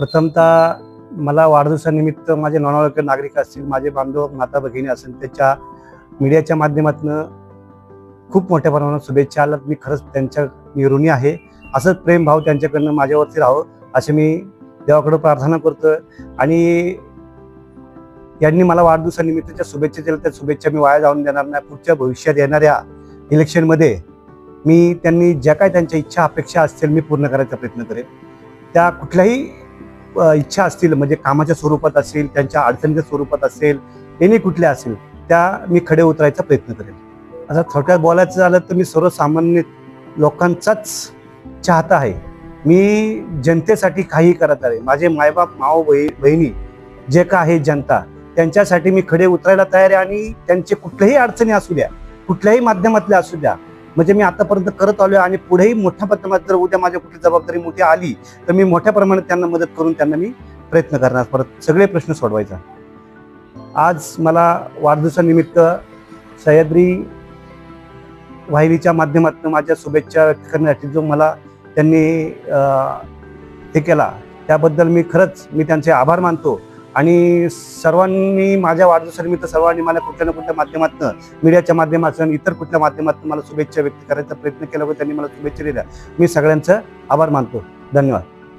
प्रथमतः मला वाढदिवसानिमित्त माझे नॉनवळकर नागरिक असतील माझे बांधव माता भगिनी असेल त्याच्या मीडियाच्या माध्यमातून खूप मोठ्या प्रमाणात शुभेच्छा. आल्यात मी खरंच त्यांच्या मी ऋणी आहे. असंच प्रेमभाव त्यांच्याकडनं माझ्यावरती राहावं असे मी देवाकडे प्रार्थना करतो आणि यांनी मला वाढदिवसानिमित्तच्या शुभेच्छा दिल्या. त्या शुभेच्छा मी वाया जाऊन देणार नाही. पुढच्या भविष्यात येणाऱ्या इलेक्शनमध्ये मी त्यांनी ज्या काय त्यांच्या इच्छा अपेक्षा असतील मी पूर्ण करायचा प्रयत्न करेन. त्या कुठल्याही इच्छा असतील म्हणजे कामाच्या स्वरूपात असेल त्यांच्या अडचणीच्या स्वरूपात असेल एनी कुठल्या असेल त्या मी खडे उतरायचा प्रयत्न करेन. आता थोडक्यात बोलायचं झालं तर मी सर्वसामान्य लोकांचाच चाहता आहे. मी जनतेसाठी काही करत आहे माझे मायबाप माव बही बहिणी जे का आहे जनता त्यांच्यासाठी मी खडे उतरायला तयार आहे आणि त्यांचे कुठल्याही अडचणी असू द्या कुठल्याही माध्यमातल्या असू द्या म्हणजे मी आतापर्यंत करत आलोय आणि पुढेही मोठ्या प्रमाणात जर उद्या माझ्या कुठली जबाबदारी मोठी आली तर मी मोठ्या प्रमाणात त्यांना मदत करून त्यांना मी प्रयत्न करणार. परत सगळे प्रश्न सोडवायचा. आज मला वाढदिवसानिमित्त सह्याद्री वाहिनीच्या माध्यमातून माझ्या शुभेच्छा व्यक्त करण्यासाठी जो मला त्यांनी हे केला त्याबद्दल मी खरंच मी त्यांचे आभार मानतो. आणि सर्वांनी माझ्या वाढदिवसानिमित्त सर्वांनी मला कुठल्या ना कुठल्या माध्यमातून मीडियाच्या माध्यमातून इतर कुठल्या माध्यमातून मला शुभेच्छा व्यक्त करायचा प्रयत्न केला व त्यांनी मला शुभेच्छा दिल्या. मी सगळ्यांचं आभार मानतो. धन्यवाद.